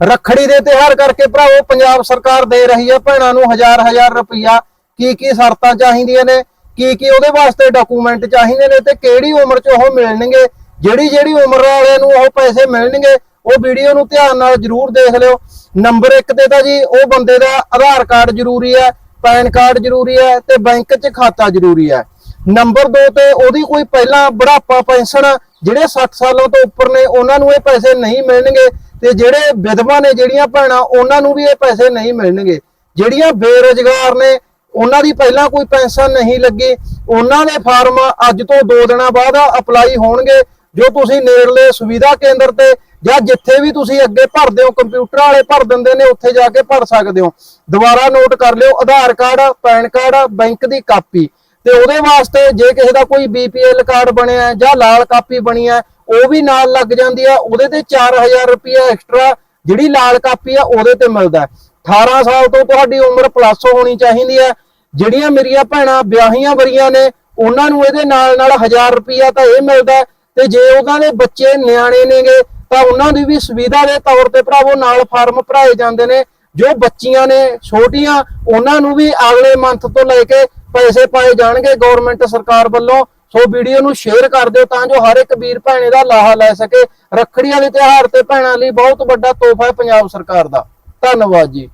ਰੱਖੜੀ ਦੇ ਤਿਉਹਾਰ ਕਰਕੇ ਭਰਾਵੋ, ਪੰਜਾਬ ਸਰਕਾਰ ਦੇ ਰਹੀ ਹੈ ਭੈਣਾਂ ਨੂੰ ਹਜ਼ਾਰ ਹਜ਼ਾਰ ਰੁਪਈਆ। ਕੀ ਕੀ ਸ਼ਰਤਾਂ ਚਾਹੀਦੀਆਂ ਨੇ? ਕੀ ਕੀ ਉਹਦੇ ਵਾਸਤੇ ਡਾਕੂਮੈਂਟ ਚਾਹੀਦੇ ਨੇ? ਤੇ ਕਿਹੜੀ ਉਮਰ 'ਚ ਉਹ ਮਿਲਣਗੇ? ਜਿਹੜੀ ਜਿਹੜੀ ਉਮਰ ਵਾਲਿਆਂ ਨੂੰ ਉਹ ਪੈਸੇ ਮਿਲਣਗੇ, ਉਹ ਵੀਡੀਓ ਨੂੰ ਧਿਆਨ ਨਾਲ ਜਰੂਰ ਦੇਖ ਲਿਓ। ਨੰਬਰ 1 ਤੇ ਤਾਂ ਜੀ, ਉਹ ਬੰਦੇ ਦਾ ਆਧਾਰ ਕਾਰਡ ਜ਼ਰੂਰੀ ਹੈ, ਪੈਨ ਕਾਰਡ ਜ਼ਰੂਰੀ ਹੈ ਤੇ ਬੈਂਕ 'ਚ ਖਾਤਾ ਜ਼ਰੂਰੀ ਹੈ। ਨੰਬਰ 2 ਤੇ ਉਹਦੀ ਕੋਈ ਪਹਿਲਾਂ ਬੁਢਾਪਾ ਪੈਨਸ਼ਨ ਜਿਹੜੇ 60 ਸਾਲਾਂ ਤੋਂ ਉੱਪਰ ਨੇ, ਉਹਨਾਂ ਨੂੰ ਇਹ ਪੈਸੇ ਨਹੀਂ ਮਿਲਣਗੇ ਤੇ ਜਿਹੜੇ ਵਿਧਵਾ ਨੇ, ਜਿਹੜੀਆਂ ਭੈਣਾਂ, ਉਹਨਾਂ ਨੂੰ ਵੀ ਇਹ ਪੈਸੇ ਨਹੀਂ ਮਿਲਣਗੇ। ਜਿਹੜੀਆਂ ਬੇਰੁਜ਼ਗਾਰ ਨੇ, ਉਹਨਾਂ ਦੀ ਪਹਿਲਾਂ ਕੋਈ ਪੈਨਸ਼ਨ ਨਹੀਂ ਲੱਗੀ। ਉਹਨਾਂ ਦੇ ਫਾਰਮ ਅੱਜ ਤੋਂ 2 ਦਿਨਾਂ ਬਾਅਦ ਅਪਲਾਈ ਹੋਣਗੇ। ਜੋ ਤੁਸੀਂ ਨੇੜਲੇ ਸੁਵਿਧਾ ਕੇਂਦਰ ਤੇ, ਜਾਂ ਜਿੱਥੇ ਵੀ ਤੁਸੀਂ ਅੱਗੇ ਭਰਦੇ ਹੋ, ਕੰਪਿਊਟਰ ਵਾਲੇ ਭਰ ਦਿੰਦੇ ਨੇ, ਉੱਥੇ ਜਾ ਕੇ ਭਰ ਸਕਦੇ ਹੋ। ਦੁਬਾਰਾ ਨੋਟ ਕਰ ਲਿਓ, Aadhaar card, pan card, bank ਦੀ ਕਾਪੀ। ਤੇ ਉਹਦੇ ਵਾਸਤੇ ਜੇ ਕਿਸੇ ਦਾ ਕੋਈ ਬੀਪੀਐਲ ਕਾਰਡ ਬਣਿਆ ਜਾਂ ਲਾਲ ਕਾਪੀ ਬਣੀ ਹੈ, ਉਹ ਵੀ ਨਾਲ ਲੱਗ ਜਾਂਦੀ ਆ ਉਹਦੇ ਤੇ 4000 ਰੁਪਏ ਐਕਸਟਰਾ ਜਿਹੜੀ ਲਾਲ ਕਾਪੀ ਆ ਉਹਦੇ ਤੇ ਮਿਲਦਾ 18 ਸਾਲ ਤੋਂ ਤੁਹਾਡੀ ਉਮਰ ਪਲੱਸ ਹੋਣੀ ਚਾਹੀਦੀ ਹੈ। ਜਿਹੜੀਆਂ ਮੇਰੀਆਂ ਭੈਣਾਂ ਵਿਆਹੀਆਂ ਵਰੀਆਂ ਨੇ, ਉਹਨਾਂ ਨੂੰ ਇਹਦੇ ਨਾਲ ਨਾਲ 1000 ਰੁਪਿਆ ਤਾਂ ਇਹ ਮਿਲਦਾ ਤੇ ਜੇ ਉਹਨਾਂ ਦੇ ਬੱਚੇ ਨਿਆਣੇ ਨੇਗੇ, ਤਾਂ ਉਹਨਾਂ ਦੀ ਵੀ ਸੁਵਿਧਾ ਦੇ ਤੌਰ ਤੇ ਭਰਾਵੋ ਨਾਲ ਫਾਰਮ ਭਰਾਏ ਜਾਂਦੇ ਨੇ। ਜੋ ਬੱਚੀਆਂ ਨੇ, ਛੋਟੀਆਂ, ਉਹਨਾਂ ਨੂੰ ਵੀ ਅਗਲੇ ਮੰਥ ਤੋਂ ਲੈ ਕੇ ਪੈਸੇ ਪਾਏ ਜਾਣਗੇ ਗਵਰਨਮੈਂਟ ਸਰਕਾਰ ਵੱਲੋਂ। ਸੋ ਵੀਡੀਓ ਨੂੰ ਸ਼ੇਅਰ ਕਰ ਦਿਓ ਤਾਂ ਜੋ ਹਰ ਇੱਕ ਵੀਰ ਭੈਣ ਇਹਦਾ ਲਾਹਾ ਲੈ ਸਕੇ। ਰੱਖੜੀ ਵਾਲੇ ਤਿਉਹਾਰ ਤੇ ਭੈਣਾਂ ਲਈ ਬਹੁਤ ਵੱਡਾ ਤੋਹਫਾ ਹੈ ਪੰਜਾਬ ਸਰਕਾਰ ਦਾ। ਧੰਨਵਾਦ ਜੀ।